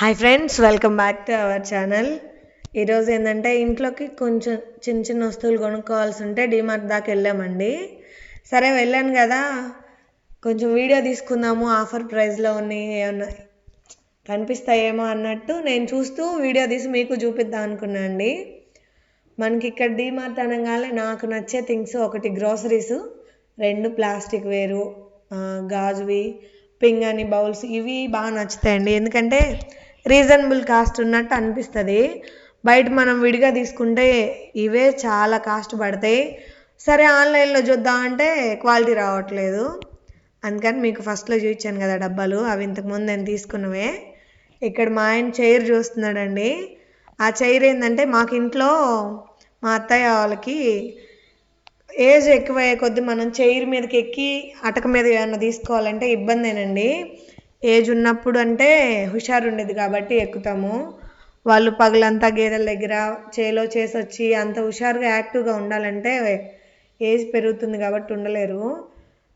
Hi friends welcome back to our channel ఈరోజు ఏంటంటే ఇంట్లోకి కొంచెం చిన్న చిన్న వస్తువులు కొనుక్కోవాల్సి ఉంటే డిమార్ట్ దాకా వెళ్ళామండి. సరే వెళ్ళాను కదా. కొంచెం వీడియో తీసుకుందాము ఆఫర్ ప్రైస్లో ఉన్నాయి ఏమన్నా కనిపిస్తాయేమో అన్నట్టు నేను చూస్తూ వీడియో తీసి మీకు చూపిద్దాం అనుకున్నా అండి. మనకి ఇక్కడ డిమార్ట్ అనగానే నాకు నచ్చే థింగ్స్ ఒకటి గ్రోసరీస్ రెండు ప్లాస్టిక్ వేరు గాజువి పింగాణి బౌల్స్ ఇవి బాగా నచ్చుతాయండి. ఎందుకంటే రీజనబుల్ కాస్ట్ ఉన్నట్టు అనిపిస్తుంది. బయట మనం విడిగా తీసుకుంటే ఇవే చాలా కాస్ట్ పడతాయి. సరే ఆన్లైన్లో చూద్దామంటే క్వాలిటీ రావట్లేదు. అందుకని మీకు ఫస్ట్లో చూపించాను కదా డబ్బాలు. అవి ఇంతకుముందు నేను తీసుకున్నవే. ఇక్కడ మా ఆయన చైర్ చూస్తున్నాడండి. ఆ చైర్ ఏంటంటే మాకు ఇంట్లో మా అత్తయ్య వాళ్ళకి ఏజ్ ఎక్కువయ్యే కొద్దీ మనం చైర్ మీదకి ఎక్కి అటక మీద ఏమైనా తీసుకోవాలంటే ఇబ్బందేనండి. ఏజ్ ఉన్నప్పుడు అంటే హుషారు ఉండేది కాబట్టి ఎక్కుతాము. వాళ్ళు పగలంతా గేదెల దగ్గర చేలో చేసి వచ్చి అంత హుషారుగా యాక్టివ్గా ఉండాలంటే ఏజ్ పెరుగుతుంది కాబట్టి ఉండలేరు.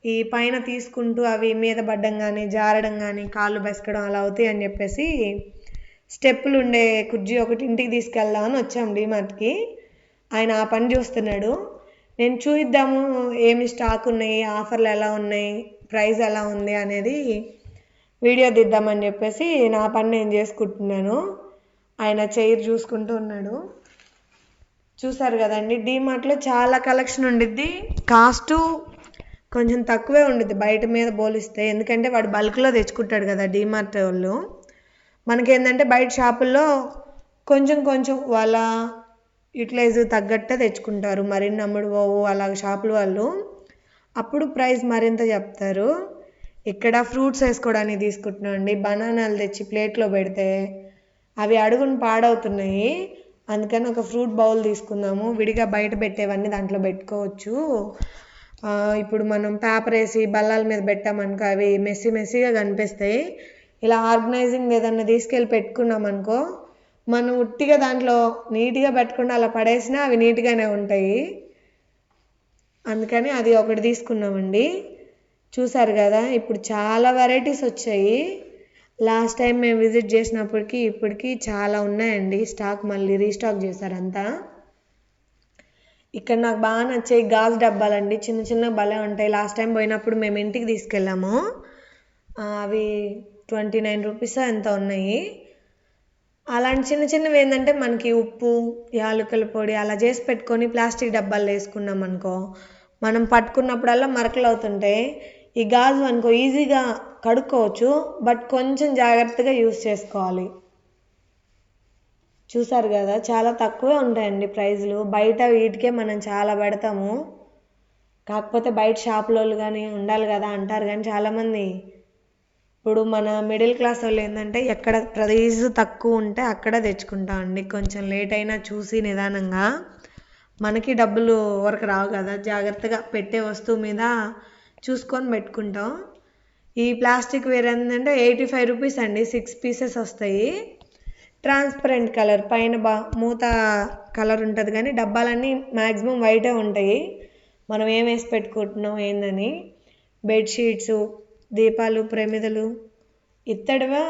ఈ పైన తీసుకుంటూ అవి మీద పడ్డం కానీ జారడం కానీ కాళ్ళు బెసకడం అలా అవుతాయి అని చెప్పేసి స్టెప్పులు ఉండే కుర్జీ ఒకటి ఇంటికి తీసుకెళ్దామని వచ్చాం డీమార్ట్కి. ఆయన ఆ పని చూస్తున్నాడు. నేను చూద్దాము ఏమి స్టాక్ ఉన్నాయి ఆఫర్లు ఎలా ఉన్నాయి ప్రైస్ ఎలా ఉంది అనేది వీడియో తీద్దామని చెప్పేసి నా పని నేను చేసుకుంటున్నాను. ఆయన చైర్ చూసుకుంటూ ఉన్నాడు. చూసారు కదండి డీమార్ట్లో చాలా కలెక్షన్ ఉండిద్ది. కాస్ట్ కొంచెం తక్కువే ఉండిద్ది బయట మీద పోలిస్తే. ఎందుకంటే వాడు బల్క్లో తెచ్చుకుంటాడు కదా డీమార్ట్ వాళ్ళు. మనకేంటంటే బయట షాపుల్లో కొంచెం కొంచెం వాళ్ళ యూటిలైజ్ తగ్గట్టే తెచ్చుకుంటారు. మరిన్ని అమ్ముడు పోవు అలా షాపుల వాళ్ళు. అప్పుడు ప్రైస్ మరింత చెప్తారు. ఇక్కడ ఫ్రూట్స్ వేసుకోవడానికి తీసుకుంటున్నాం అండి? బనానాలు తెచ్చి ప్లేట్లో పెడితే అవి అడుగును పాడవుతున్నాయి. అందుకని ఒక ఫ్రూట్ బౌల్ తీసుకుందాము. విడిగా బయట పెట్టేవన్నీ దాంట్లో పెట్టుకోవచ్చు. ఇప్పుడు మనం పేపర్ వేసి బల్లాల మీద పెట్టామనుకో అవి మెస్సీ మెస్సీగా కనిపిస్తాయి. ఇలా ఆర్గనైజింగ్ ఏదన్నా తీసుకెళ్ళి పెట్టుకున్నాం అనుకో మనం ఉట్టిగా దాంట్లో నీట్గా పెట్టకుండా అలా పడేసినా అవి నీట్గానే ఉంటాయి. అందుకని అది ఒకటి తీసుకున్నామండి. చూసారు కదా ఇప్పుడు చాలా వెరైటీస్ వచ్చాయి. లాస్ట్ టైం మేము విజిట్ చేసినప్పటికి ఇప్పటికి చాలా ఉన్నాయండి. స్టాక్ మళ్ళీ రీస్టాక్ చేశారంతా. ఇక్కడ నాకు బాగా నచ్చాయి గాజు డబ్బాలండి. చిన్న చిన్న భలే ఉంటాయి. లాస్ట్ టైం పోయినప్పుడు మేము ఇంటికి తీసుకెళ్ళాము. అవి ట్వంటీ నైన్ రూపీస్ ఎంత ఉన్నాయి. అలాంటి చిన్న చిన్నవి ఏంటంటే మనకి ఉప్పు యాలకుల పొడి అలా చేసి పెట్టుకొని ప్లాస్టిక్ డబ్బాలు వేసుకున్నాం అనుకో మనం పట్టుకున్నప్పుడల్లా మరకలు అవుతుంటాయి. ఈ గాజు అనుకో ఈజీగా కడుక్కోవచ్చు బట్ కొంచెం జాగ్రత్తగా యూస్ చేసుకోవాలి. చూసారు కదా చాలా తక్కువే ఉంటాయండి ప్రైజులు. బయట వీటికే మనం చాలా పెడతాము. కాకపోతే బయట షాపులోళ్ళు కానీ ఉండాలి కదా అంటారు కానీ చాలామంది. ఇప్పుడు మన మిడిల్ క్లాస్ వాళ్ళు ఏంటంటే ఎక్కడ ప్రైజ్ తక్కువ ఉంటే అక్కడ తెచ్చుకుంటాం అండి. కొంచెం లేట్ అయినా చూసి నిదానంగా. మనకి డబ్బులు వరకు రావు కదా జాగ్రత్తగా పెట్టే వస్తువు మీద చూసుకొని పెట్టుకుంటాం. ఈ ప్లాస్టిక్ వేర్ ఏంటంటే ఎయిటీ ఫైవ్ రూపీస్ అండి. సిక్స్ పీసెస్ వస్తాయి. ట్రాన్స్పరెంట్ కలర్ పైన బా మూత కలర్ ఉంటుంది కానీ డబ్బాలన్నీ మ్యాక్సిమం వైటే ఉంటాయి. మనం ఏం వేసి పెట్టుకుంటున్నాం ఏందని? బెడ్షీట్స్ దీపాలు ప్రమిదలు. ఇత్తడిగా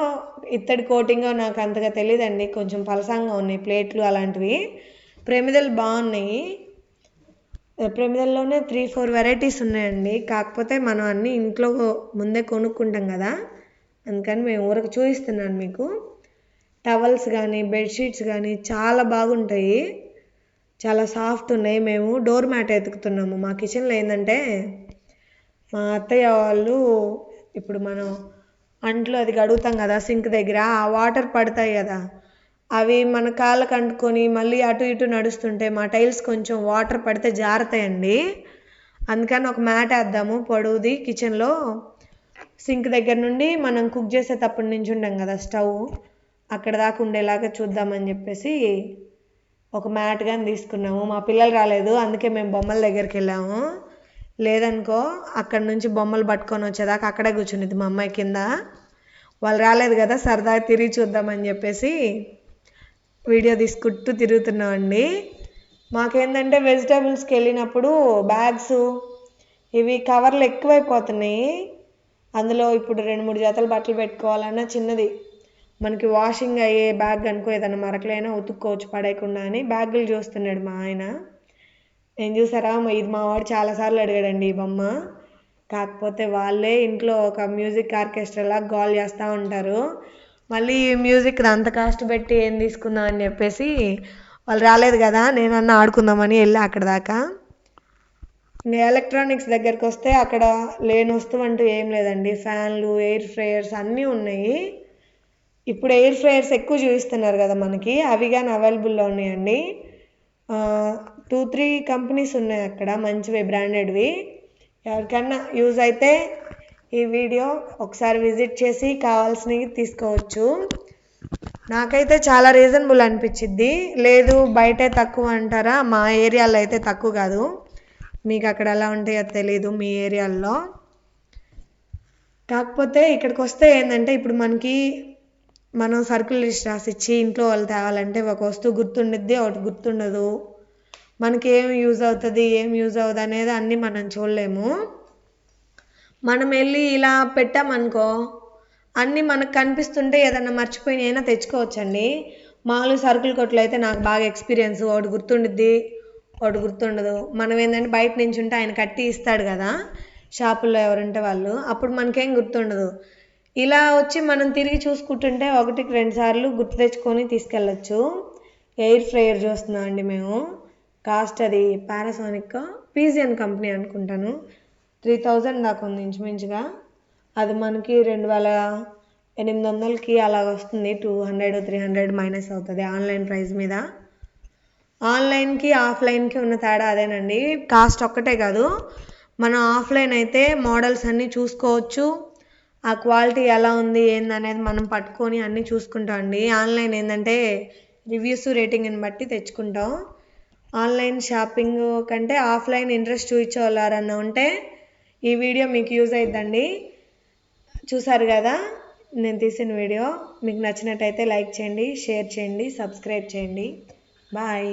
ఇత్తడి కోటింగో నాకు అంతగా తెలియదండి కొంచెం పలసంగా ఉన్నాయి ప్లేట్లు అలాంటివి. ప్రమిదలు బాగున్నాయి. ప్రమిదల్లోనే త్రీ ఫోర్ వెరైటీస్ ఉన్నాయండి. కాకపోతే మనం అన్నీ ఇంట్లో ముందే కొనుక్కుంటాం కదా. అందుకని మేము ఊరకు చూపిస్తున్నాను మీకు. టవల్స్ కానీ బెడ్షీట్స్ కానీ చాలా బాగుంటాయి. చాలా సాఫ్ట్ ఉన్నాయి. మేము డోర్ మ్యాట్ ఎతుకుతున్నాము. మా కిచెన్లో ఏంటంటే మా అత్తయ్య వాళ్ళు ఇప్పుడు మనం అంట్లు అది కడుగుతాం కదా సింక్ దగ్గర ఆ వాటర్ పడతాయి కదా. అవి మన కాళ్ళకు అంటుకొని మళ్ళీ అటు ఇటు నడుస్తుంటే మా టైల్స్ కొంచెం వాటర్ పడితే జారుతాయండి. అందుకని ఒక మ్యాట్ వేద్దాము. పొడవుది కిచెన్లో. సింక్ దగ్గర నుండి మనం కుక్ చేసేటప్పటి నుంచి ఉండం కదా స్టవ్. అక్కడ దాకా ఉండేలాగా చూద్దామని చెప్పేసి ఒక మ్యాట్ కానీ తీసుకున్నాము. మా పిల్లలు రాలేదు. అందుకే మేము బొమ్మల దగ్గరికి వెళ్ళాము. లేదనుకో అక్కడ నుంచి బొమ్మలు పట్టుకొని వచ్చేదాకా అక్కడే కూర్చునేది మా అమ్మాయి కింద. వాళ్ళు రాలేదు కదా సరదాగా తిరిగి చూద్దామని చెప్పేసి వీడియో తీసుకుంటూ తిరుగుతున్నామండి. మాకేంటంటే వెజిటేబుల్స్కి వెళ్ళినప్పుడు బ్యాగ్స్ ఇవి కవర్లు ఎక్కువైపోతున్నాయి. అందులో ఇప్పుడు రెండు మూడు జతలు బట్టలు పెట్టుకోవాలన్నా చిన్నది. మనకి వాషింగ్ అయ్యే బ్యాగ్ అనుకో ఏదైనా మరకలైనా ఉతుక్కోవచ్చు పడేయకుండా అని బ్యాగులు చూస్తున్నాడు మా ఆయన. నేను చూసారా ఇది మా వాడు చాలాసార్లు అడిగాడండి ఈ బొమ్మ. కాకపోతే వాళ్ళే ఇంట్లో ఒక మ్యూజిక్ ఆర్కెస్ట్రాలా గోల్ చేస్తూ ఉంటారు. మళ్ళీ మ్యూజిక్ అంత కాస్ట్ పెట్టి ఏం తీసుకుందాం అని చెప్పేసి వాళ్ళు రాలేదు కదా నేనన్నా ఆడుకుందామని వెళ్ళి అక్కడ దాకా. ఇంకా ఎలక్ట్రానిక్స్ దగ్గరికి వస్తే అక్కడ లేని వస్తువు అంటూ ఏం లేదండి. ఫ్యాన్లు ఎయిర్ ఫ్రైయర్స్ అన్నీ ఉన్నాయి. ఇప్పుడు ఎయిర్ ఫ్రైయర్స్ ఎక్కువ చూపిస్తున్నారు కదా మనకి అవి కానీ అవైలబుల్లో ఉన్నాయండి. టూ త్రీ కంపెనీస్ ఉన్నాయి అక్కడ మంచివి బ్రాండెడ్వి. ఎవరికన్నా యూజ్ అయితే ఈ వీడియో ఒకసారి విజిట్ చేసి కావాల్సినవి తీసుకోవచ్చు. నాకైతే చాలా రీజనబుల్ అనిపించింది లేదు బయటే తక్కువ అంటారా? మా ఏరియాలో అయితే తక్కువ కాదు. మీకు అక్కడ ఎలా ఉంటాయో తెలీదు మీ ఏరియాల్లో కాకపోతే ఇక్కడికి వస్తే ఏంటంటే ఇప్పుడు మనకి మనం సరుకులు లిస్ట్ రాసిచ్చి ఇంట్లో వాళ్ళు తేవాలంటే ఒక వస్తువు గుర్తుండిద్ది ఒకటి గుర్తుండదు. మనకి ఏం యూజ్ అవుతుంది ఏం యూజ్ అవుతుంది అనేది అన్నీ మనం చూడలేము. మనం వెళ్ళి ఇలా పెట్టామనుకో అన్నీ మనకు కనిపిస్తుంటే ఏదన్నా మర్చిపోయినైనా తెచ్చుకోవచ్చండి. మామూలు సరుకుల కొట్లు అయితే నాకు బాగా ఎక్స్పీరియన్స్ ఒకటి గుర్తుండిద్ది ఒకటి గుర్తుండదు. మనం ఏంటంటే బయట నుంచి ఉంటే ఆయన కట్టి ఇస్తాడు కదా షాపుల్లో ఎవరుంటే వాళ్ళు. అప్పుడు మనకేం గుర్తుండదు. ఇలా వచ్చి మనం తిరిగి చూసుకుంటుంటే ఒకటికి రెండు సార్లు గుర్తు తెచ్చుకొని తీసుకెళ్ళచ్చు. ఎయిర్ ఫ్రైయర్ చూస్తున్నాం అండి మేము. కాస్ట్ అది పానాసోనిక్ పీజియన్ కంపెనీ అనుకుంటాను. త్రీ థౌజండ్ దాకా ఉంది ఇంచుమించుగా. అది మనకి రెండు వేల ఎనిమిది వందలకి అలా వస్తుంది. Two hundred three hundred minus అవుతుంది ఆన్లైన్ ప్రైస్ మీద. ఆన్లైన్కి ఆఫ్లైన్కి ఉన్న తేడా అదేనండి. కాస్ట్ ఒక్కటే కాదు. మనం ఆఫ్లైన్ అయితే మోడల్స్ అన్నీ చూసుకోవచ్చు. ఆ క్వాలిటీ ఎలా ఉంది ఏందనేది మనం పట్టుకొని అన్నీ చూసుకుంటాం అండి. ఆన్లైన్ ఏంటంటే రివ్యూస్ రేటింగ్ని బట్టి తెచ్చుకుంటాం. ఆన్లైన్ షాపింగ్ కంటే ఆఫ్లైన్ ఇంట్రెస్ట్ చూపించేవాళ్ళారన్నా ఉంటే ఈ వీడియో మీకు యూజ్ అయిద్దండి. చూసారు కదా? నేను తీసిన వీడియో. మీకు నచ్చినట్టయితే లైక్ చేయండి షేర్ చేయండి సబ్స్క్రైబ్ చేయండి. బాయ్.